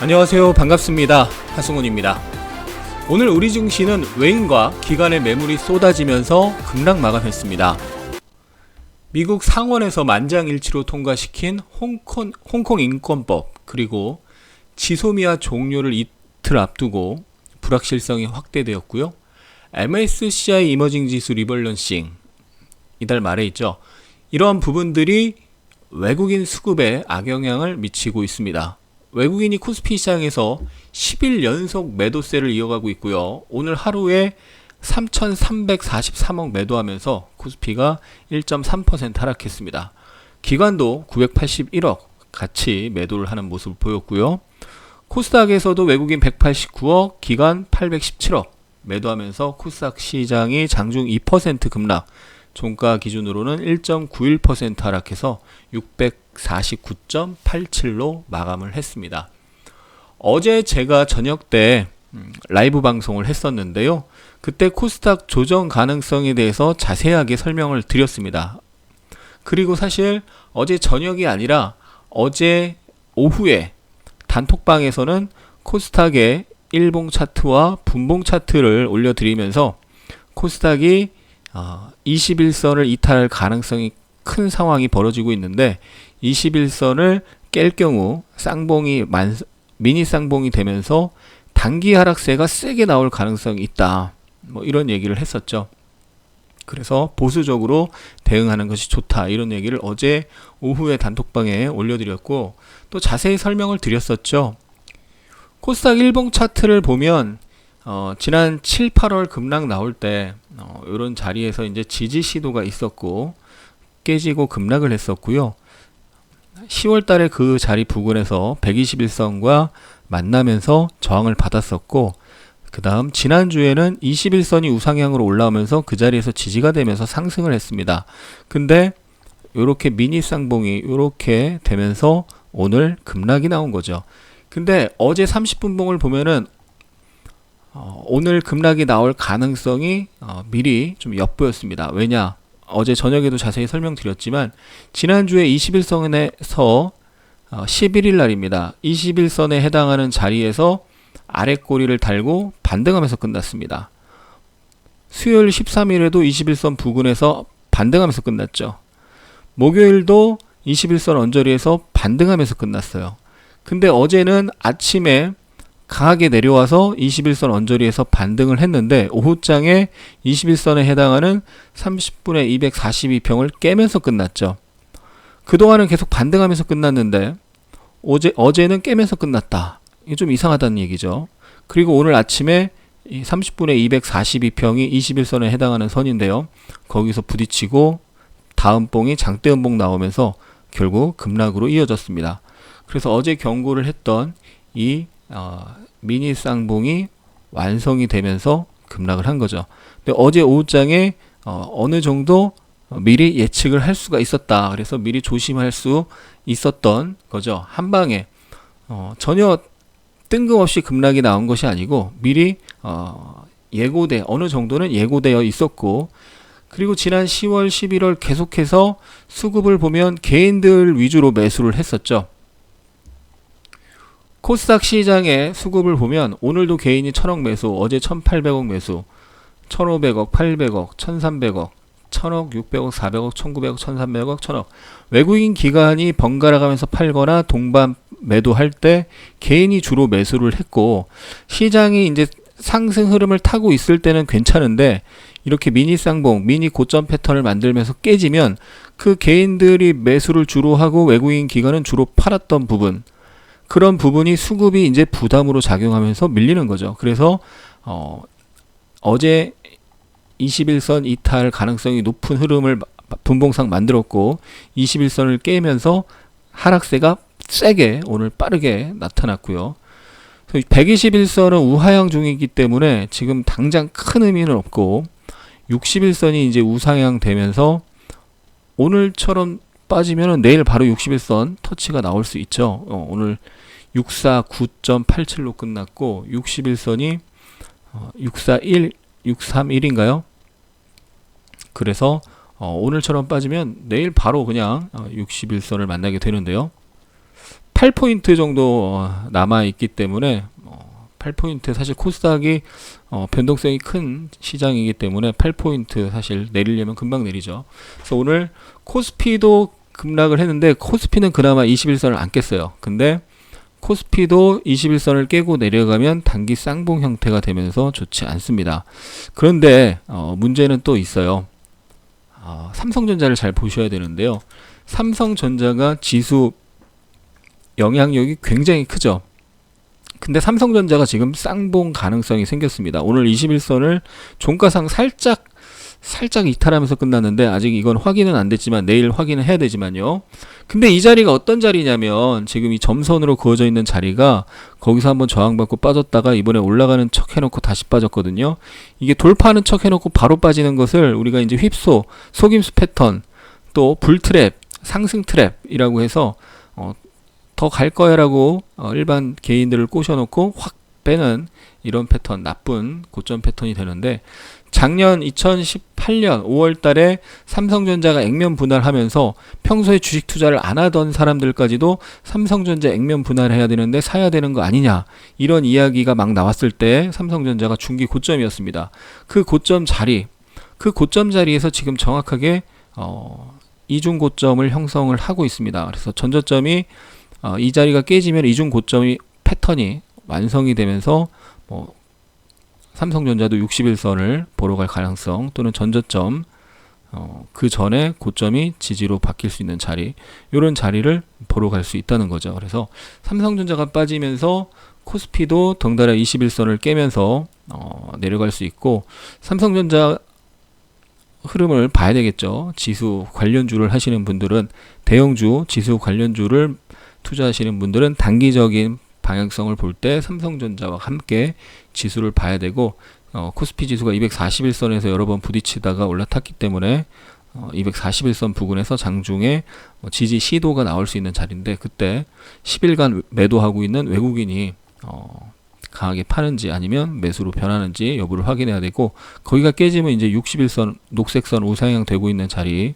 안녕하세요. 반갑습니다. 하승훈입니다. 오늘 우리 증시는 외인과 기관의 매물이 쏟아지면서 급락 마감했습니다. 미국 상원에서 만장일치로 통과시킨 홍콩, 홍콩 인권법 그리고 지소미아 종료를 이틀 앞두고 불확실성이 확대되었고요. MSCI 이머징 지수 리벌런싱 이달 말에 있죠. 이러한 부분들이 외국인 수급에 악영향을 미치고 있습니다. 외국인이 코스피 시장에서 10일 연속 매도세를 이어가고 있고요. 오늘 하루에 3,343억 매도하면서 코스피가 1.3% 하락했습니다. 기관도 981억 같이 매도를 하는 모습을 보였고요. 코스닥에서도 외국인 189억, 기관 817억 매도하면서 코스닥 시장이 장중 2% 급락, 종가 기준으로는 1.91% 하락해서 649.87로 마감을 했습니다. 어제 제가 저녁 때 음, 라이브 방송을 했었는데요. 그때 코스닥 조정 가능성에 대해서 자세하게 설명을 드렸습니다. 그리고 사실 어제 저녁이 아니라 어제 오후에 단톡방에서는 코스닥의 일봉 차트와 분봉 차트를 올려드리면서 코스닥이 어, 21선을 이탈할 가능성이 큰 상황이 벌어지고 있는데 21선을 깰 경우 쌍봉이 만, 미니 쌍봉이 되면서 단기 하락세가 세게 나올 가능성이 있다. 뭐 이런 얘기를 했었죠. 그래서 보수적으로 대응하는 것이 좋다. 이런 얘기를 어제 오후에 단톡방에 올려드렸고 또 자세히 설명을 드렸었죠. 코스닥 일봉 차트를 보면 어, 지난 7, 8월 급락 나올 때 어, 이런 자리에서 이제 지지 시도가 있었고 깨지고 급락을 했었고요. 10월 달에 그 자리 부근에서 121선과 만나면서 저항을 받았었고 그 다음 지난주에는 21선이 우상향으로 올라오면서 그 자리에서 지지가 되면서 상승을 했습니다. 근데 이렇게 미니 쌍봉이 이렇게 되면서 오늘 급락이 나온 거죠. 근데 어제 30분 봉을 보면은 어, 오늘 급락이 나올 가능성이 어, 미리 좀 엿보였습니다. 왜냐? 어제 저녁에도 자세히 설명드렸지만 지난주에 21선에서 어, 11일 날입니다. 21선에 해당하는 자리에서 아래 꼬리를 달고 반등하면서 끝났습니다. 수요일 13일에도 21선 부근에서 반등하면서 끝났죠. 목요일도 21선 언저리에서 반등하면서 끝났어요. 근데 어제는 아침에 강하게 내려와서 21선 언저리에서 반등을 했는데 오후장에 21선에 해당하는 30분의 242평을 깨면서 끝났죠. 그동안은 계속 반등하면서 끝났는데 어제 어제는 깨면서 끝났다. 이게 좀 이상하다는 얘기죠. 그리고 오늘 아침에 30분의 242평이 21선에 해당하는 선인데요. 거기서 부딪히고 다음 봉이 장대 음봉 나오면서 결국 급락으로 이어졌습니다. 그래서 어제 경고를 했던 이 어, 미니 쌍봉이 완성이 되면서 급락을 한 거죠. 근데 어제 오후장에 어, 어느 정도 미리 예측을 할 수가 있었다. 그래서 미리 조심할 수 있었던 거죠. 한 방에 어, 전혀 뜬금없이 급락이 나온 것이 아니고 미리 어, 예고돼 어느 정도는 예고되어 있었고 그리고 지난 10월, 11월 계속해서 수급을 보면 개인들 위주로 매수를 했었죠. 코스닥 시장의 수급을 보면 오늘도 개인이 1000억 매수, 어제 1800억 매수, 1500억, 800억, 1300억, 1000억, 600억, 400억, 1900억, 1300억, 1000억. 외국인 기관이 번갈아 가면서 팔거나 동반 매도할 때 개인이 주로 매수를 했고 시장이 이제 상승 흐름을 타고 있을 때는 괜찮은데 이렇게 미니 쌍봉, 미니 고점 패턴을 만들면서 깨지면 그 개인들이 매수를 주로 하고 외국인 기관은 주로 팔았던 부분 그런 부분이 수급이 이제 부담으로 작용하면서 밀리는 거죠. 그래서 어, 어제 21선 이탈 가능성이 높은 흐름을 분봉상 만들었고 21선을 깨면서 하락세가 세게 오늘 빠르게 나타났고요. 121선은 우하향 중이기 때문에 지금 당장 큰 의미는 없고 61선이 이제 우상향 되면서 오늘처럼 빠지면 내일 바로 61선 터치가 나올 수 있죠. 어, 오늘 649.87로 끝났고 61선이 어, 641, 631인가요? 그래서 어, 오늘처럼 빠지면 내일 바로 그냥 어, 61선을 만나게 되는데요. 8포인트 정도 어, 남아 있기 때문에 어, 8포인트 사실 코스닥이 어, 변동성이 큰 시장이기 때문에 8포인트 사실 내리려면 금방 내리죠. 그래서 오늘 코스피도 급락을 했는데 코스피는 그나마 21선을 안 깼어요. 근데 코스피도 21선을 깨고 내려가면 단기 쌍봉 형태가 되면서 좋지 않습니다. 그런데 어, 문제는 또 있어요. 어, 삼성전자를 잘 보셔야 되는데요. 삼성전자가 지수 영향력이 굉장히 크죠. 근데 삼성전자가 지금 쌍봉 가능성이 생겼습니다. 오늘 21선을 종가상 살짝 살짝 이탈하면서 끝났는데 아직 이건 확인은 안 됐지만 내일 확인을 해야 되지만요. 근데 이 자리가 어떤 자리냐면 지금 이 점선으로 그어져 있는 자리가 거기서 한번 저항받고 빠졌다가 이번에 올라가는 척 해놓고 다시 빠졌거든요. 이게 돌파하는 척 해놓고 바로 빠지는 것을 우리가 이제 휩소, 속임수 패턴, 또 불트랩, 상승 트랩이라고 해서 어, 더 갈 거야라고 어, 일반 개인들을 꼬셔놓고 확 빼는 이런 패턴, 나쁜 고점 패턴이 되는데 작년 2018년 5월 달에 삼성전자가 액면 분할하면서 평소에 주식 투자를 안 하던 사람들까지도 삼성전자 액면 분할해야 되는데 사야 되는 거 아니냐 이런 이야기가 막 나왔을 때 삼성전자가 중기 고점이었습니다. 그 고점 자리 그 고점 자리에서 지금 정확하게 어, 이중 고점을 형성을 하고 있습니다. 그래서 전저점이 어, 이 자리가 깨지면 이중 고점이 패턴이 완성이 되면서 뭐 삼성전자도 61선을 보러 갈 가능성 또는 전저점 어, 그 전에 고점이 지지로 바뀔 수 있는 자리 이런 자리를 보러 갈 수 있다는 거죠. 그래서 삼성전자가 빠지면서 코스피도 덩달아 21선을 깨면서 어, 내려갈 수 있고 삼성전자 흐름을 봐야 되겠죠. 지수 관련주를 하시는 분들은 대형주 지수 관련주를 투자하시는 분들은 단기적인 방향성을 볼 때 삼성전자와 함께 지수를 봐야 되고 어, 코스피 지수가 241선에서 여러 번 부딪히다가 올라탔기 때문에 어, 241선 부근에서 장중에 어, 지지 시도가 나올 수 있는 자리인데 그때 10일간 매도하고 있는 외국인이 어, 강하게 파는지 아니면 매수로 변하는지 여부를 확인해야 되고 거기가 깨지면 이제 61선 녹색선 우상향 되고 있는 자리까지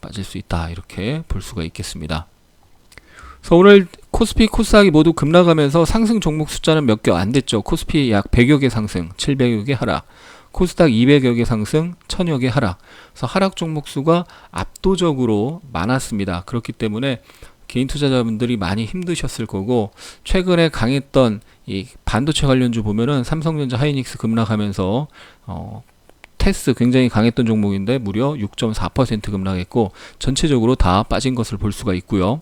빠질 수 있다 이렇게 볼 수가 있겠습니다. 오늘 코스피, 코스닥이 모두 급락하면서 상승 종목 숫자는 몇 개 안 됐죠. 코스피 약 100여 개 상승, 700여 개 하락. 코스닥 200여 개 상승, 1000여 개 하락. 그래서 하락 종목 수가 압도적으로 많았습니다. 그렇기 때문에 개인 투자자분들이 많이 힘드셨을 거고 최근에 강했던 이 반도체 관련주 보면은 삼성전자 하이닉스 급락하면서 어 테스 굉장히 강했던 종목인데 무려 6.4% 급락했고 전체적으로 다 빠진 것을 볼 수가 있고요.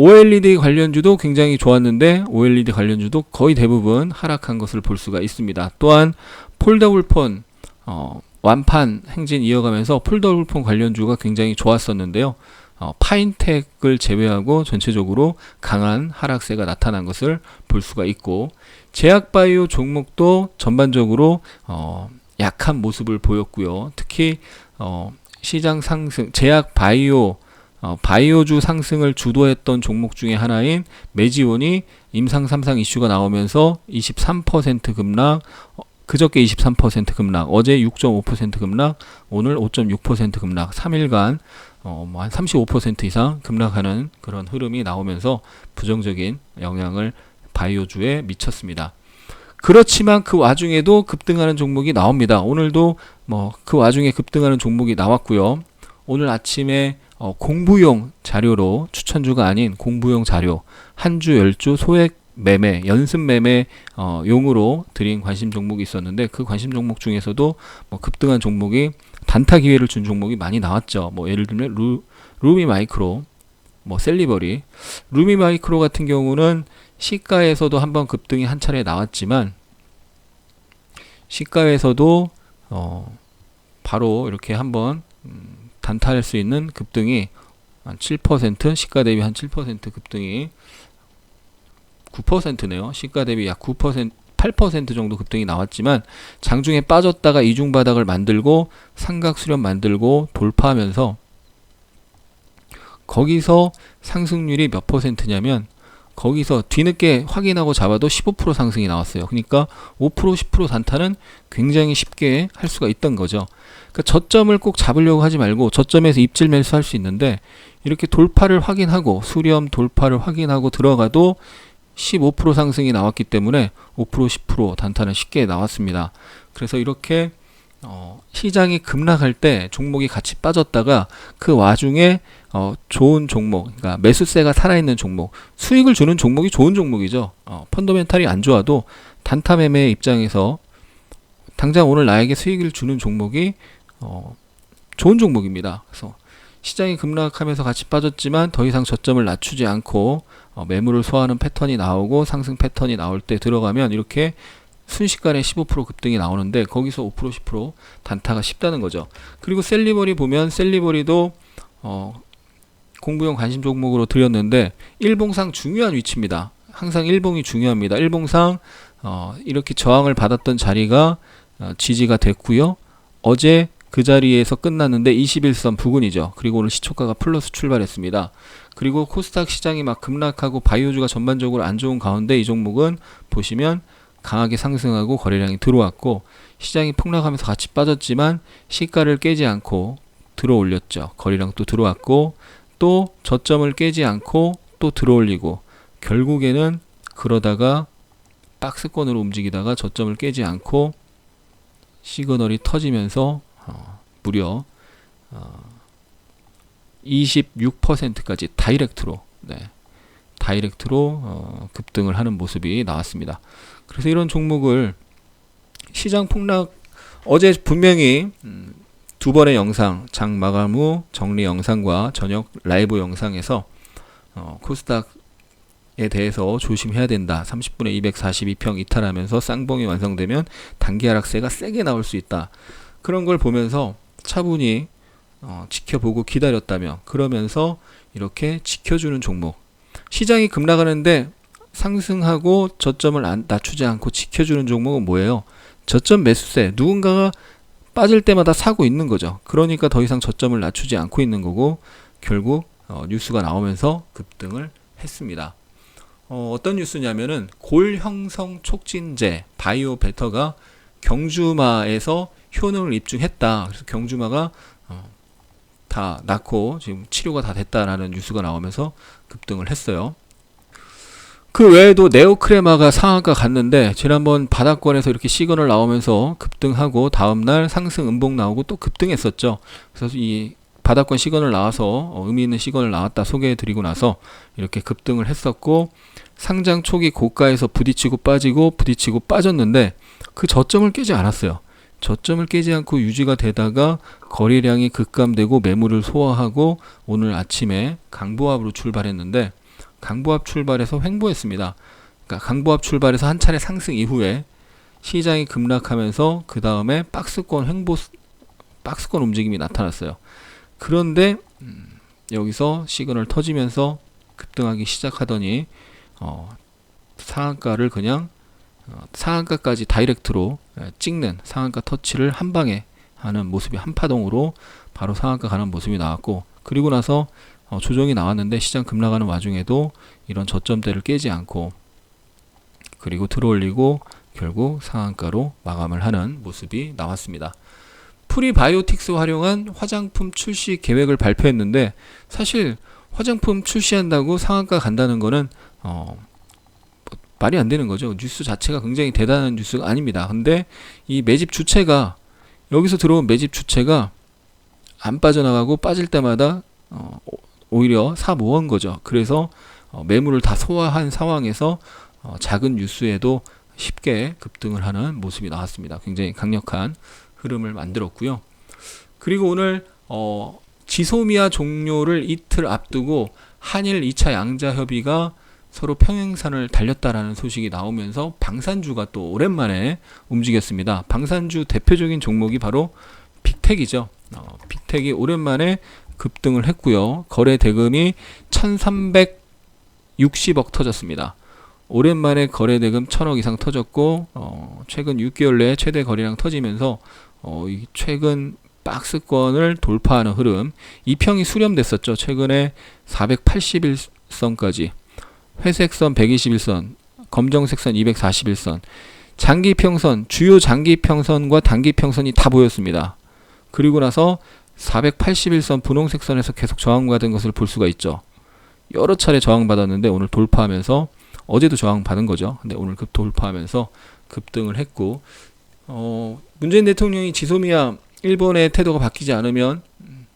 OLED 관련주도 굉장히 좋았는데 OLED 관련주도 거의 대부분 하락한 것을 볼 수가 있습니다. 또한 폴더블폰 어, 완판 행진 이어가면서 폴더블폰 관련주가 굉장히 좋았었는데요. 어, 파인텍을 제외하고 전체적으로 강한 하락세가 나타난 것을 볼 수가 있고 제약바이오 종목도 전반적으로 어, 약한 모습을 보였고요. 특히 어, 시장 상승 제약바이오 어, 바이오주 상승을 주도했던 종목 중에 하나인 메지온이 임상 3상 이슈가 나오면서 23% 급락, 어, 그저께 23% 급락, 어제 6.5% 급락, 오늘 5.6% 급락, 3일간 어, 뭐 한 35% 이상 급락하는 그런 흐름이 나오면서 부정적인 영향을 바이오주에 미쳤습니다. 그렇지만 그 와중에도 급등하는 종목이 나옵니다. 오늘도 뭐 그 와중에 급등하는 종목이 나왔고요. 오늘 아침에 어, 공부용 자료로 추천주가 아닌 공부용 자료 한 주 열 주 소액 매매 연습 매매 어, 용으로 드린 관심 종목이 있었는데 그 관심 종목 중에서도 뭐 급등한 종목이 단타 기회를 준 종목이 많이 나왔죠. 뭐 예를 들면 루, 루미 마이크로 뭐 셀리버리 루미 마이크로 같은 경우는 시가에서도 한번 급등이 한 차례 나왔지만 시가에서도 어, 바로 이렇게 한번 음, 단타할 수 있는 급등이 한 7% 시가 대비 한 7% 급등이 9%네요. 시가 대비 약 9% 8% 정도 급등이 나왔지만 장중에 빠졌다가 이중 바닥을 만들고 삼각 수렴 만들고 돌파하면서 거기서 상승률이 몇 퍼센트냐면 거기서 뒤늦게 확인하고 잡아도 15% 상승이 나왔어요. 그러니까 5% 10% 단타는 굉장히 쉽게 할 수가 있던 거죠. 그러니까 저점을 꼭 잡으려고 하지 말고 저점에서 입질 매수할 수 있는데 이렇게 돌파를 확인하고 수렴 돌파를 확인하고 들어가도 15% 상승이 나왔기 때문에 5% 10% 단타는 쉽게 나왔습니다. 그래서 이렇게 어, 시장이 급락할 때 종목이 같이 빠졌다가 그 와중에 어, 좋은 종목, 그러니까 매수세가 살아있는 종목, 수익을 주는 종목이 좋은 종목이죠. 어, 펀더멘탈이 안 좋아도 단타 매매 입장에서 당장 오늘 나에게 수익을 주는 종목이 어, 좋은 종목입니다. 그래서 시장이 급락하면서 같이 빠졌지만 더 이상 저점을 낮추지 않고 어, 매물을 소화하는 패턴이 나오고 상승 패턴이 나올 때 들어가면 이렇게 순식간에 15% 급등이 나오는데 거기서 5% 10% 단타가 쉽다는 거죠. 그리고 셀리버리 보면 셀리버리도 어, 공부용 관심 종목으로 드렸는데 일봉상 중요한 위치입니다. 항상 일봉이 중요합니다. 일봉상 어, 이렇게 저항을 받았던 자리가 어, 지지가 됐고요. 어제 그 자리에서 끝났는데 21선 부근이죠. 그리고 오늘 시초가가 플러스 출발했습니다. 그리고 코스닥 시장이 막 급락하고 바이오주가 전반적으로 안 좋은 가운데 이 종목은 보시면 강하게 상승하고 거래량이 들어왔고 시장이 폭락하면서 같이 빠졌지만 시가를 깨지 않고 들어올렸죠. 거래량 또 들어왔고 또 저점을 깨지 않고 또 들어올리고 결국에는 그러다가 박스권으로 움직이다가 저점을 깨지 않고 시그널이 터지면서 어, 무려 어, 26%까지 다이렉트로 네, 다이렉트로 어, 급등을 하는 모습이 나왔습니다. 그래서 이런 종목을 시장 폭락 어제 분명히 음, 두 번의 영상 장 마감 후 정리 영상과 저녁 라이브 영상에서 어, 코스닥에 대해서 조심해야 된다. 30분에 242평 이탈하면서 쌍봉이 완성되면 단기 하락세가 세게 나올 수 있다. 그런 걸 보면서 차분히 어, 지켜보고 기다렸다며 그러면서 이렇게 지켜주는 종목 시장이 급락하는데 상승하고 저점을 안, 낮추지 않고 지켜주는 종목은 뭐예요? 저점 매수세 누군가가 빠질 때마다 사고 있는 거죠. 그러니까 더 이상 저점을 낮추지 않고 있는 거고 결국 어, 뉴스가 나오면서 급등을 했습니다. 어, 어떤 뉴스냐면은 골 형성 촉진제 바이오 베터가 경주마에서 효능을 입증했다. 그래서 경주마가 어, 다 낳고 지금 치료가 다 됐다라는 뉴스가 나오면서 급등을 했어요. 그 외에도 네오크레마가 상한가 갔는데 지난번 바닥권에서 이렇게 시그널 나오면서 급등하고 다음날 상승 음봉 나오고 또 급등했었죠. 그래서 이 바닥권 시그널 나와서 어, 의미 있는 시그널 나왔다 소개해 드리고 나서 이렇게 급등을 했었고 상장 초기 고가에서 부딪히고 빠지고 부딪히고 빠졌는데 그 저점을 깨지 않았어요. 저점을 깨지 않고 유지가 되다가 거래량이 급감되고 매물을 소화하고 오늘 아침에 강보합으로 출발했는데 강보합 출발해서 횡보했습니다. 그러니까 강보합 출발해서 한 차례 상승 이후에 시장이 급락하면서 그 다음에 박스권 횡보 박스권 움직임이 나타났어요. 그런데 음, 여기서 시그널 터지면서 급등하기 시작하더니 어, 상한가를 그냥 어, 상한가까지 다이렉트로 예, 찍는 상한가 터치를 한 방에 하는 모습이 한파동으로 바로 상한가 가는 모습이 나왔고 그리고 나서 어, 조정이 나왔는데 시장 급락하는 와중에도 이런 저점대를 깨지 않고 그리고 들어올리고 결국 상한가로 마감을 하는 모습이 나왔습니다. 프리바이오틱스 활용한 화장품 출시 계획을 발표했는데 사실 화장품 출시한다고 상한가 간다는 거는 어, 뭐 말이 안 되는 거죠. 뉴스 자체가 굉장히 대단한 뉴스가 아닙니다. 근데 이 매집 주체가 여기서 들어온 매집 주체가 안 빠져나가고 빠질 때마다 어, 오히려 사 모은 거죠. 그래서 어, 매물을 다 소화한 상황에서 어, 작은 뉴스에도 쉽게 급등을 하는 모습이 나왔습니다. 굉장히 강력한 흐름을 만들었고요. 그리고 오늘 어, 지소미아 종료를 이틀 앞두고 한일 2차 양자 협의가 서로 평행선을 달렸다라는 소식이 나오면서 방산주가 또 오랜만에 움직였습니다. 방산주 대표적인 종목이 바로 빅텍이죠. 어, 빅텍이 오랜만에 급등을 했고요. 거래 대금이 1,360억 터졌습니다. 오랜만에 거래 대금 1,000억 이상 터졌고 어, 최근 6개월 내에 최대 거래량 터지면서 어, 이 최근 박스권을 돌파하는 흐름 이평이 수렴됐었죠. 최근에 481선까지 회색선 121선, 검정색선 241선, 장기평선, 주요 장기평선과 단기평선이 다 보였습니다. 그리고 나서 481선 분홍색 선에서 계속 저항받은 것을 볼 수가 있죠. 여러 차례 저항받았는데 오늘 돌파하면서 어제도 저항받은 거죠. 근데 오늘 급 돌파하면서 급등을 했고 어, 문재인 대통령이 지소미아 일본의 태도가 바뀌지 않으면 음,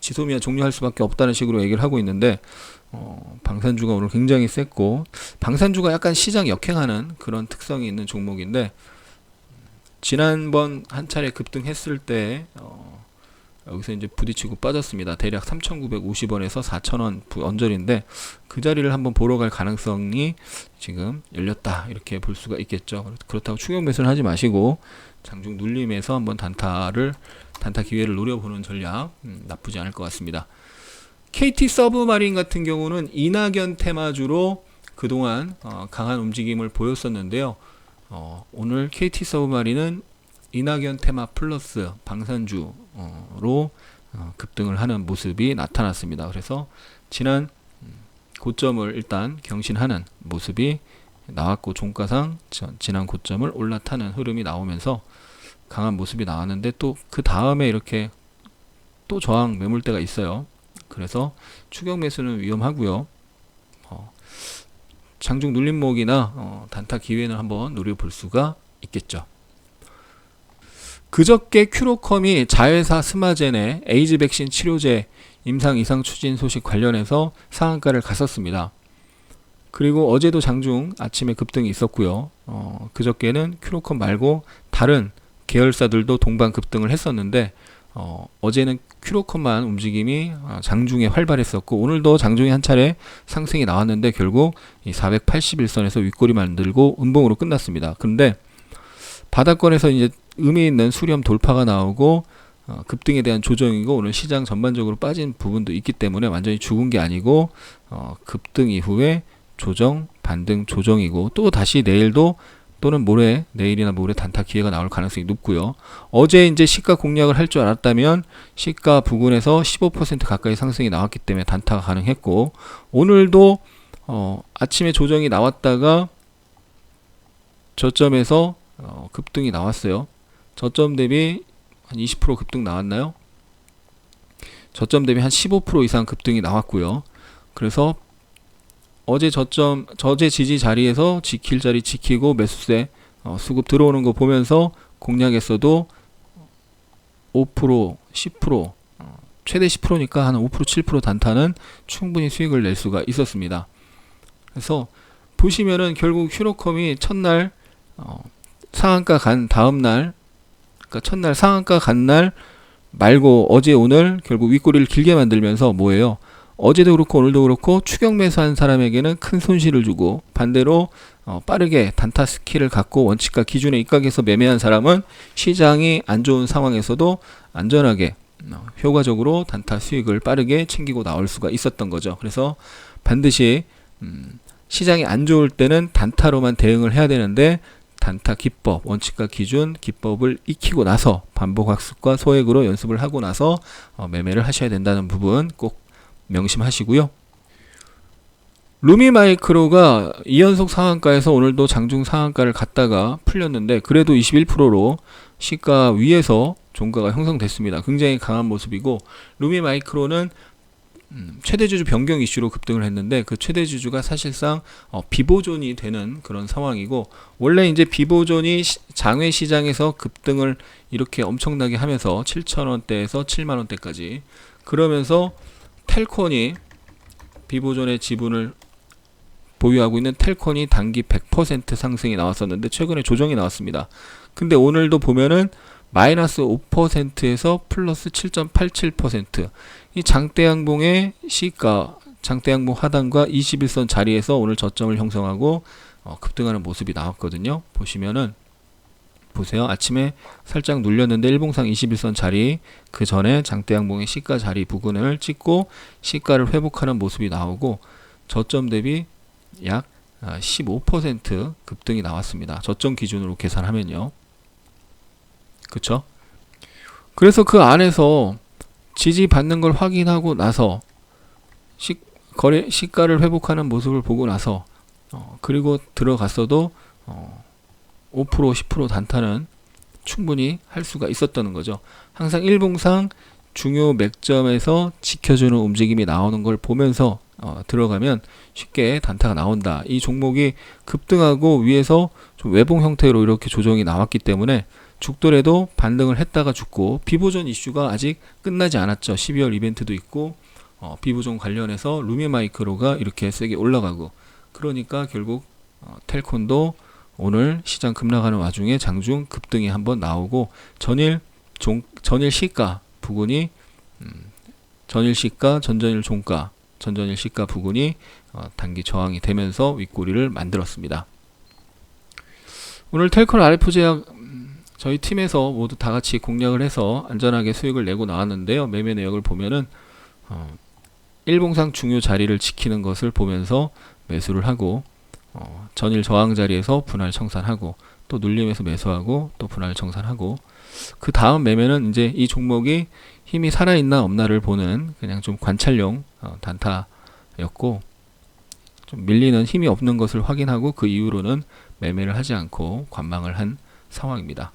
지소미아 종료할 수밖에 없다는 식으로 얘기를 하고 있는데 어, 방산주가 오늘 굉장히 셌고 방산주가 약간 시장 역행하는 그런 특성이 있는 종목인데 지난번 한 차례 급등했을 때 어, 여기서 이제 부딪히고 빠졌습니다. 대략 3,950원에서 4,000원 언저리인데 그 자리를 한번 보러 갈 가능성이 지금 열렸다 이렇게 볼 수가 있겠죠. 그렇다고 추격 매수는 하지 마시고 장중 눌림에서 한번 단타를 단타 기회를 노려보는 전략 음, 나쁘지 않을 것 같습니다. KT 서브마린 같은 경우는 이낙연 테마주로 그동안 어, 강한 움직임을 보였었는데요. 어, 오늘 KT 서브마린은 이낙연 테마 플러스 방산주로 어, 급등을 하는 모습이 나타났습니다. 그래서 지난 음, 고점을 일단 경신하는 모습이 나왔고 종가상 전- 지난 고점을 올라타는 흐름이 나오면서 강한 모습이 나왔는데 또 그 다음에 이렇게 또 저항 매물대가 있어요. 그래서 추격 매수는 위험하고요. 어, 장중 눌림목이나 어, 단타 기회는 한번 노려볼 수가 있겠죠. 그저께 큐로컴이 자회사 스마젠의 에이즈 백신 치료제 임상 이상 추진 소식 관련해서 상한가를 갔었습니다. 그리고 어제도 장중 아침에 급등이 있었고요. 어, 그저께는 큐로컴 말고 다른 계열사들도 동반 급등을 했었는데 어, 어제는 큐로컴만 움직임이 어, 장중에 활발했었고 오늘도 장중에 한 차례 상승이 나왔는데 결국 이 481선에서 윗꼬리 만들고 음봉으로 끝났습니다. 그런데 바닥권에서 이제 의미 있는 수렴 돌파가 나오고 어, 급등에 대한 조정이고 오늘 시장 전반적으로 빠진 부분도 있기 때문에 완전히 죽은 게 아니고 어, 급등 이후에 조정, 반등, 조정이고 또 다시 내일도 또는 모레 내일이나 모레 단타 기회가 나올 가능성이 높고요. 어제 이제 시가 공략을 할 줄 알았다면 시가 부근에서 15% 가까이 상승이 나왔기 때문에 단타가 가능했고 오늘도 어, 아침에 조정이 나왔다가 저점에서 어, 급등이 나왔어요. 저점 대비 한 20% 급등 나왔나요? 저점 대비 한 15% 이상 급등이 나왔고요. 그래서 어제 저점 저제 지지 자리에서 지킬 자리 지키고 매수세 어, 수급 들어오는 거 보면서 공략에서도 5% 10% 어, 최대 10%니까 한 5% 7% 단타는 충분히 수익을 낼 수가 있었습니다. 그래서 보시면은 결국 휴로컴이 첫날 어, 상한가 간 다음 날 그러니까 첫날 상한가 간 날 말고 어제 오늘 결국 윗꼬리를 길게 만들면서 뭐예요? 어제도 그렇고 오늘도 그렇고 추격 매수한 사람에게는 큰 손실을 주고 반대로 어, 빠르게 단타 스킬을 갖고 원칙과 기준에 입각해서 매매한 사람은 시장이 안 좋은 상황에서도 안전하게 어, 효과적으로 단타 수익을 빠르게 챙기고 나올 수가 있었던 거죠. 그래서 반드시 음, 시장이 안 좋을 때는 단타로만 대응을 해야 되는데 단타 기법, 원칙과 기준, 기법을 익히고 나서 반복 학습과 소액으로 연습을 하고 나서 어, 매매를 하셔야 된다는 부분 꼭 명심하시고요. 루미 마이크로가 2연속 상한가에서 오늘도 장중 상한가를 갔다가 풀렸는데 그래도 21%로 시가 위에서 종가가 형성됐습니다. 굉장히 강한 모습이고 루미 마이크로는 음, 최대주주 변경 이슈로 급등을 했는데 그 최대주주가 사실상 어, 비보존이 되는 그런 상황이고 원래 이제 비보존이 시- 장외 시장에서 급등을 이렇게 엄청나게 하면서 7천 원대에서 7만 원대까지 그러면서 텔콘이 비보존의 지분을 보유하고 있는 텔콘이 단기 100% 상승이 나왔었는데 최근에 조정이 나왔습니다. 근데 오늘도 보면은 마이너스 5%에서 플러스 7.87%. 이 장대양봉의 시가, 장대양봉 하단과 21선 자리에서 오늘 저점을 형성하고 어, 급등하는 모습이 나왔거든요. 보시면은 보세요. 아침에 살짝 눌렸는데 일봉상 21선 자리 그 전에 장대양봉의 시가 자리 부근을 찍고 시가를 회복하는 모습이 나오고 저점 대비 약 아, 15% 급등이 나왔습니다. 저점 기준으로 계산하면요. 그쵸? 그래서 그 안에서 지지 받는 걸 확인하고 나서 시, 거래 시가를 회복하는 모습을 보고 나서 어, 그리고 들어갔어도 어, 5% 10% 단타는 충분히 할 수가 있었다는 거죠. 항상 일봉상 중요 맥점에서 지켜주는 움직임이 나오는 걸 보면서 어, 들어가면 쉽게 단타가 나온다. 이 종목이 급등하고 위에서 좀 외봉 형태로 이렇게 조정이 나왔기 때문에 죽더라도 반등을 했다가 죽고 비보존 이슈가 아직 끝나지 않았죠. 12월 이벤트도 있고 어, 비보존 관련해서 루미마이크로가 이렇게 세게 올라가고 그러니까 결국 어, 텔콘도 오늘 시장 급락하는 와중에 장중 급등이 한번 나오고 전일 종, 전일 시가 부근이 음, 전일 시가 전전일 종가 전전일 시가 부근이 어, 단기 저항이 되면서 윗꼬리를 만들었습니다. 오늘 텔콘 RF 제약 음, 저희 팀에서 모두 다 같이 공략을 해서 안전하게 수익을 내고 나왔는데요. 매매 내역을 보면은 어, 일봉상 중요 자리를 지키는 것을 보면서 매수를 하고 어, 전일 저항 자리에서 분할 청산하고 또 눌림에서 매수하고 또 분할 청산하고 그 다음 매매는 이제 이 종목이 힘이 살아있나 없나를 보는 그냥 좀 관찰용 어, 단타였고 좀 밀리는 힘이 없는 것을 확인하고 그 이후로는 매매를 하지 않고 관망을 한 상황입니다.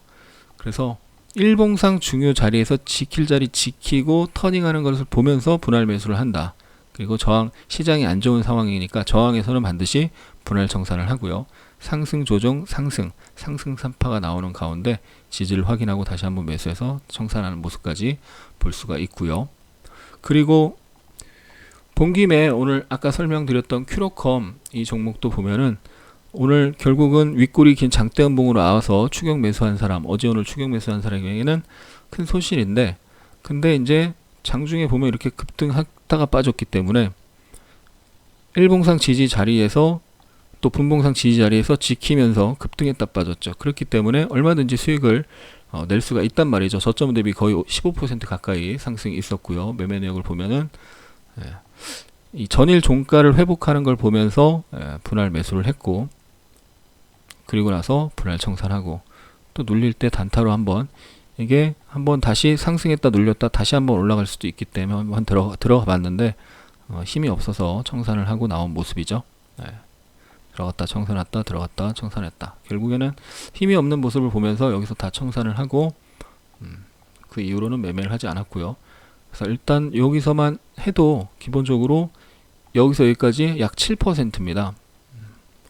그래서 일봉상 중요 자리에서 지킬 자리 지키고 터닝하는 것을 보면서 분할 매수를 한다. 그리고 저항 시장이 안 좋은 상황이니까 저항에서는 반드시 분할 청산을 하고요. 상승 조정 상승 상승 산파가 나오는 가운데 지지를 확인하고 다시 한번 매수해서 청산하는 모습까지 볼 수가 있고요. 그리고 본 김에 오늘 아까 설명드렸던 큐로컴 이 종목도 보면은 오늘 결국은 윗골이 긴 장대 음봉으로 나와서 추격 매수한 사람 어제 오늘 추격 매수한 사람에게는 큰 손실인데 근데 이제 장중에 보면 이렇게 급등하다가 빠졌기 때문에 일봉상 지지 자리에서 또 분봉상 지지 자리에서 지키면서 급등했다 빠졌죠. 그렇기 때문에 얼마든지 수익을 어, 낼 수가 있단 말이죠. 저점 대비 거의 15% 가까이 상승이 있었고요. 매매 내역을 보면은 예, 이 전일 종가를 회복하는 걸 보면서 예, 분할 매수를 했고 그리고 나서 분할 청산하고 또 눌릴 때 단타로 한번 이게 한번 다시 상승했다 눌렸다 다시 한번 올라갈 수도 있기 때문에 한번 들어 들어가 봤는데 어, 힘이 없어서 청산을 하고 나온 모습이죠. 네. 들어갔다 청산했다 들어갔다 청산했다 결국에는 힘이 없는 모습을 보면서 여기서 다 청산을 하고 음, 그 이후로는 매매를 하지 않았고요. 그래서 일단 여기서만 해도 기본적으로 여기서 여기까지 약 7%입니다.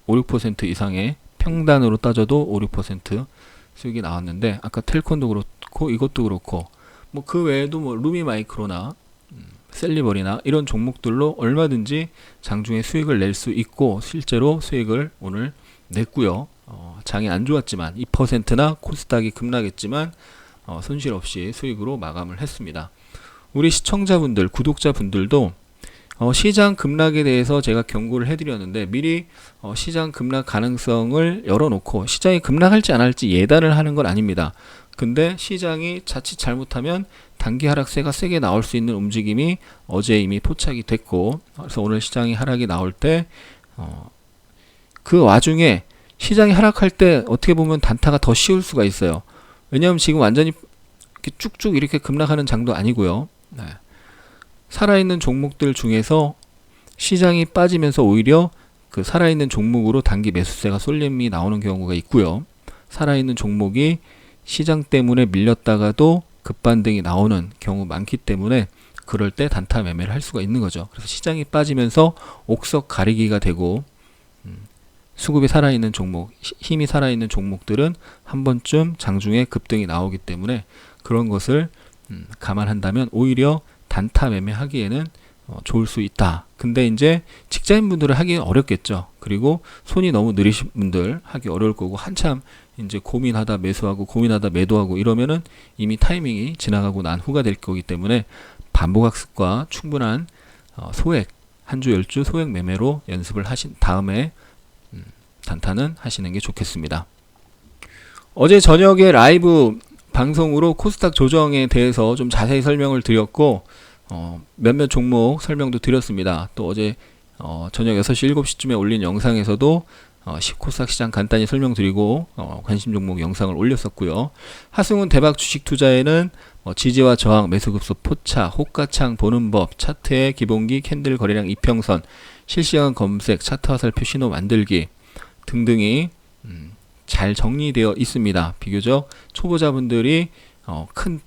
5, 6% 이상의 평단으로 따져도 5, 6% 수익이 나왔는데 아까 텔콘도 그렇고 이것도 그렇고 뭐 그 외에도 뭐 루미 마이크로나 음, 셀리버리나 이런 종목들로 얼마든지 장중에 수익을 낼 수 있고 실제로 수익을 오늘 냈고요. 어, 장이 안 좋았지만 2%나 코스닥이 급락했지만 어, 손실 없이 수익으로 마감을 했습니다. 우리 시청자분들, 구독자분들도 어, 시장 급락에 대해서 제가 경고를 해드렸는데 미리 어, 시장 급락 가능성을 열어놓고 시장이 급락할지 안 할지 예단을 하는 건 아닙니다. 근데 시장이 자칫 잘못하면 단기 하락세가 세게 나올 수 있는 움직임이 어제 이미 포착이 됐고 그래서 오늘 시장이 하락이 나올 때 어, 그 와중에 시장이 하락할 때 어떻게 보면 단타가 더 쉬울 수가 있어요. 왜냐하면 지금 완전히 이렇게 쭉쭉 이렇게 급락하는 장도 아니고요. 네. 살아있는 종목들 중에서 시장이 빠지면서 오히려 그 살아있는 종목으로 단기 매수세가 쏠림이 나오는 경우가 있고요. 살아있는 종목이 시장 때문에 밀렸다가도 급반등이 나오는 경우 많기 때문에 그럴 때 단타 매매를 할 수가 있는 거죠. 그래서 시장이 빠지면서 옥석 가리기가 되고 음, 수급이 살아있는 종목, 힘이 살아있는 종목들은 한 번쯤 장중에 급등이 나오기 때문에 그런 것을 음, 감안한다면 오히려 단타 매매하기에는 어, 좋을 수 있다. 근데 이제 직장인분들은 하기 어렵겠죠. 그리고 손이 너무 느리신 분들 하기 어려울 거고 한참 이제 고민하다 매수하고 고민하다 매도하고 이러면은 이미 타이밍이 지나가고 난 후가 될 거기 때문에 반복학습과 충분한 어, 소액 한 주열주 소액 매매로 연습을 하신 다음에 음, 단타는 하시는 게 좋겠습니다. 어제 저녁에 라이브 방송으로 코스닥 조정에 대해서 좀 자세히 설명을 드렸고 어, 몇몇 종목 설명도 드렸습니다. 또 어제 어, 저녁 6시 7시쯤에 올린 영상에서도 어, 코스닥 시장 간단히 설명드리고 어, 관심 종목 영상을 올렸었고요. 하승훈 대박 주식 투자에는 어, 지지와 저항, 매수급소 포차, 호가창 보는 법, 차트의 기본기, 캔들 거래량 이평선, 실시간 검색, 차트 화살표 신호 만들기 등등이 음, 잘 정리되어 있습니다. 비교적 초보자분들이 어, 큰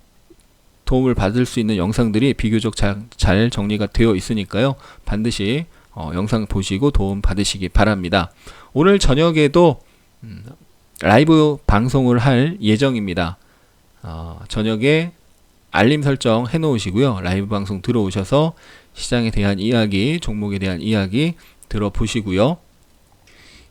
도움을 받을 수 있는 영상들이 비교적 잘, 잘 정리가 되어 있으니까요. 반드시 어, 영상 보시고 도움 받으시기 바랍니다. 오늘 저녁에도 음, 라이브 방송을 할 예정입니다. 어, 저녁에 알림 설정 해 놓으시고요. 라이브 방송 들어오셔서 시장에 대한 이야기, 종목에 대한 이야기 들어보시고요.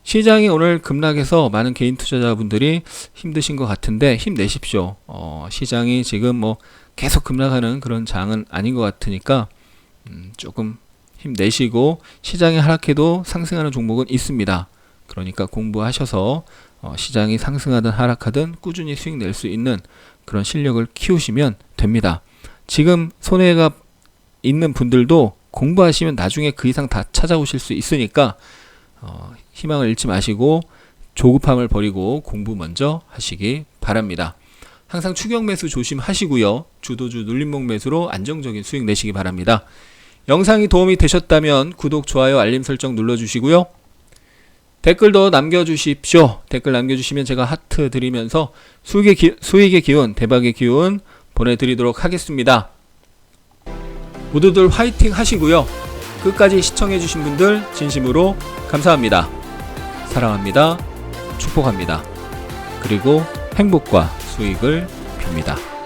시장이 오늘 급락해서 많은 개인 투자자분들이 힘드신 것 같은데 힘내십시오. 어, 시장이 지금 뭐 계속 급락하는 그런 장은 아닌 것 같으니까 음, 조금 힘내시고 시장이 하락해도 상승하는 종목은 있습니다. 그러니까 공부하셔서 어, 시장이 상승하든 하락하든 꾸준히 수익 낼 수 있는 그런 실력을 키우시면 됩니다. 지금 손해가 있는 분들도 공부하시면 나중에 그 이상 다 찾아오실 수 있으니까 어, 희망을 잃지 마시고 조급함을 버리고 공부 먼저 하시기 바랍니다. 항상 추격 매수 조심하시고요. 주도주 눌림목 매수로 안정적인 수익 내시기 바랍니다. 영상이 도움이 되셨다면 구독, 좋아요, 알림 설정 눌러주시고요. 댓글도 남겨주십시오. 댓글 남겨주시면 제가 하트 드리면서 수익의, 기, 수익의 기운, 대박의 기운 보내드리도록 하겠습니다. 모두들 화이팅 하시고요. 끝까지 시청해주신 분들 진심으로 감사합니다. 사랑합니다. 축복합니다. 그리고 행복과 수익을 빕니다.